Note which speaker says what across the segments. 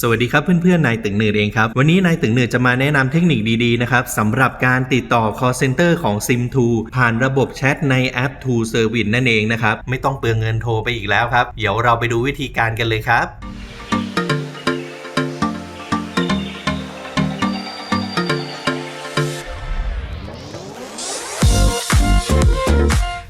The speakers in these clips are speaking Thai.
Speaker 1: สวัสดีครับเพื่อนๆนายตึงเนือเองครับ วันนี้นายตึงเนือจะมาแนะนำเทคนิคดีๆนะครับสำหรับการติดต่อ call center ของ sim2 ผ่านระบบแชทในแอป To Service นั่นเองนะครับ ไม่ต้องเปลืองเงินโทรไปอีกแล้วครับ เดี๋ยวเราไปดูวิธีการกันเลยครับ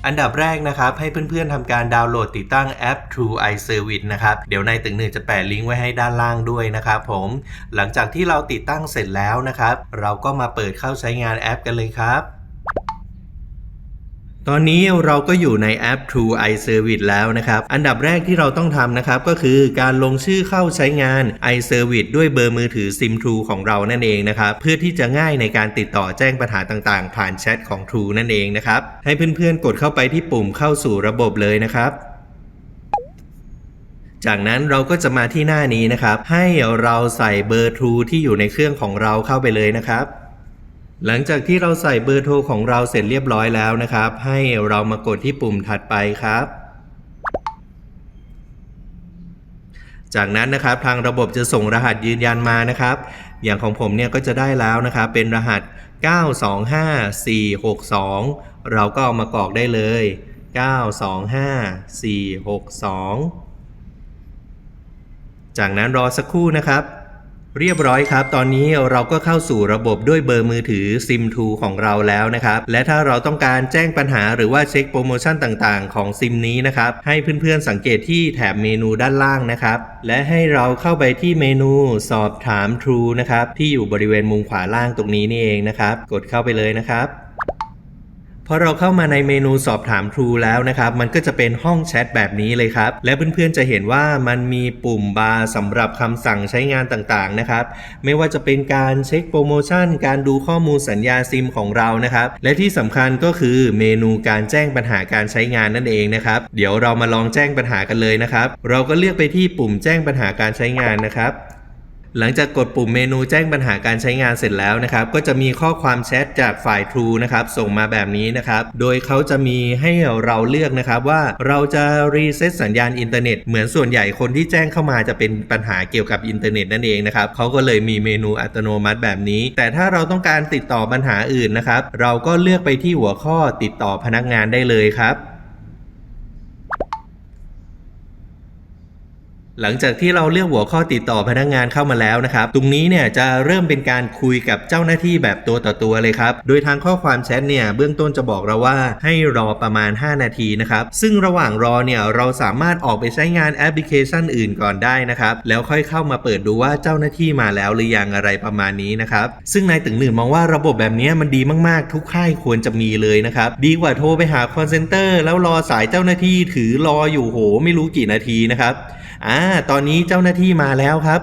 Speaker 1: อันดับแรกนะครับ ให้เพื่อนๆทำการดาวน์โหลดติดตั้งแอป True iService นะครับ เดี๋ยวนายตึงหนึ่งจะแปะลิงก์ไว้ให้ด้านล่างด้วยนะครับผม หลังจากที่เราติดตั้งเสร็จแล้วนะครับ เราก็มาเปิดเข้าใช้งานแอปกันเลยครับ ตอนนี้เราก็อยู่ในแอป True iService แล้วนะครับ อันดับแรกที่เราต้องทำนะครับ ก็คือการลงชื่อเข้าใช้งาน iService ด้วยเบอร์มือถือ SIM True ของเรานั่นเองนะครับ เพื่อที่จะง่ายในการติดต่อแจ้งปัญหาต่างๆ ผ่านแชทของ True นั่นเองนะครับ ให้เพื่อนๆ กดเข้าไปที่ปุ่มเข้าสู่ระบบเลยนะครับจากนั้นเราก็จะมาที่หน้านี้นะครับ ให้เราใส่เบอร์ True ที่อยู่ในเครื่องของเราเข้าไปเลยนะครับ หลังจากที่เราใส่เบอร์โทรของเราเสร็จเรียบร้อยแล้วนะครับ ให้เรามากดที่ปุ่มถัดไปครับ จากนั้นนะครับทางระบบจะส่งรหัสยืนยันมานะครับ อย่างของผมเนี่ยก็จะได้แล้วนะครับ เป็นรหัส 925462 เราก็เอามากรอกได้เลย 925462 จากนั้นรอสักครู่นะครับ เรียบร้อยครับ ตอนนี้เราก็เข้าสู่ระบบด้วยเบอร์มือถือซิม2ของเราแล้วนะครับ และถ้าเราต้องการแจ้งปัญหาหรือว่าเช็คโปรโมชั่นต่างๆ ของซิมนี้นะครับ ให้เพื่อนๆสังเกตที่แถบเมนูด้านล่างนะครับ และให้เราเข้าไปที่เมนูสอบถาม True นะครับ ที่อยู่บริเวณมุมขวาล่างตรงนี้นี่เองนะครับ กดเข้าไปเลยนะครับ พอเราเข้ามาในเมนูสอบถาม True แล้วนะครับ มันก็จะเป็นห้องแชทแบบนี้เลยครับ และเพื่อนๆจะเห็นว่ามันมีปุ่มบาร์สำหรับคำสั่งใช้งานต่างๆนะครับ ไม่ว่าจะเป็นการเช็คโปรโมชั่น การดูข้อมูลสัญญาซิมของเรานะครับ และที่สำคัญก็คือเมนูการแจ้งปัญหาการใช้งานนั่นเองนะครับ เดี๋ยวเรามาลองแจ้งปัญหากันเลยนะครับ เราก็เลือกไปที่ปุ่มแจ้งปัญหาการใช้งานนะครับ หลังจากกดปุ่มเมนูแจ้งปัญหาการใช้งานเสร็จแล้วนะครับ ก็จะมีข้อความแชทจากฝ่าย True นะครับส่งมาแบบนี้นะครับ โดยเขาจะมีให้เราเลือกนะครับว่าเราจะรีเซ็ตสัญญาณอินเทอร์เน็ตเหมือนส่วนใหญ่คนที่แจ้งเข้ามาจะเป็นปัญหาเกี่ยวกับอินเทอร์เน็ตนั่นเองนะครับเขาก็เลยมีเมนูอัตโนมัติแบบนี้ แต่ถ้าเราต้องการติดต่อปัญหาอื่นนะครับ เราก็เลือกไปที่หัวข้อติดต่อพนักงานได้เลยครับ หลังจากที่เราเลือกหัวข้อติดต่อพนักงานเข้ามาแล้วนะครับ ตรงนี้เนี่ยจะเริ่มเป็นการคุยกับเจ้าหน้าที่แบบตัวต่อตัวเลยครับ โดยทางข้อความแชทเนี่ยเบื้องต้นจะบอกเราว่าให้รอประมาณ 5 นาทีนะครับ ซึ่งระหว่างรอเนี่ยเราสามารถออกไปใช้งานแอปพลิเคชันอื่นก่อนได้นะครับ แล้วค่อยเข้ามาเปิดดูว่าเจ้าหน้าที่มาแล้วหรือยังอะไรประมาณนี้นะครับ ซึ่งนายตึงหนึ่งมองว่าระบบแบบนี้มันดีมากๆ ทุกค่ายควรจะมีเลยนะครับ ดีกว่าโทรไปหา call center แล้วรอสายเจ้าหน้าที่ถือรออยู่โห ไม่รู้กี่นาทีนะครับ อ่าตอนนี้เจ้าหน้าที่มาแล้วครับ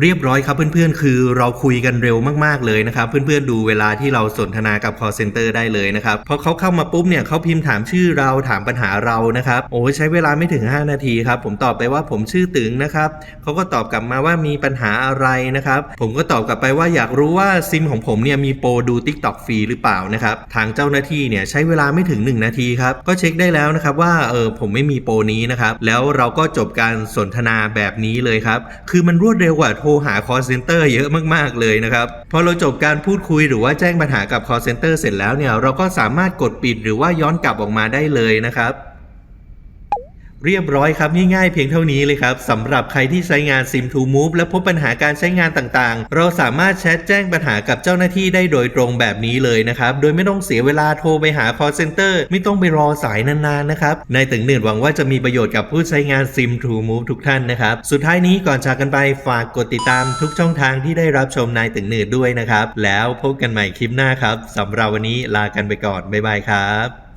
Speaker 1: เรียบร้อยครับเพื่อนๆ คือเราคุยกันเร็วมากๆเลยนะครับ เพื่อนๆดูเวลาที่เราสนทนากับ call center ได้เลยนะครับพอเขาเข้ามาปุ๊บเนี่ยเขาพิมพ์ถามชื่อเราถามปัญหาเรานะครับโอ้ใช้เวลาไม่ถึง 5 นาทีครับผมตอบไปว่าผมชื่อตึงนะครับเขาก็ตอบกลับมาว่ามีปัญหาอะไรนะครับผมก็ตอบกลับไปว่าอยากรู้ว่าซิมของผมเนี่ยมีโปรดู TikTok ฟรีหรือเปล่านะครับทางเจ้าหน้าที่เนี่ยใช้เวลาไม่ถึง 1 นาทีครับก็เช็คได้แล้วนะครับว่าเออผมไม่มีโปรนี้นะครับแล้วเราก็จบการสนทนาแบบนี้เลยครับคือมันรวดเร็วกว่าโทรหา call center เยอะมากๆเลยนะครับพอเราจบการพูดคุยหรือว่าแจ้งปัญหากับ call center เสร็จแล้วเนี่ยเราก็สามารถกดปิดหรือว่าย้อนกลับออกมาได้เลยนะครับ เรียบร้อยครับง่ายๆเพียงเท่านี้เลยครับสำหรับใครที่ใช้งาน Sim to Move และพบปัญหาการใช้งานต่างๆ เราสามารถแชทแจ้งปัญหากับเจ้าหน้าที่ได้โดยตรงแบบนี้เลยนะครับโดยไม่ต้องเสียเวลาโทรไปหา call center ไม่ต้องไปรอสายนานๆนะครับนายตึงหนึ่งหวังว่าจะมีประโยชน์กับผู้ใช้งาน Sim to Move ทุกท่านนะครับสุดท้ายนี้ก่อนจากกันไปฝากกดติดตามทุกช่องทางที่ได้รับชมนายตึงหนึ่งด้วยนะครับแล้วพบกันใหม่คลิปหน้าครับสำหรับวันนี้ลากันไปก่อนบ๊ายบายครับ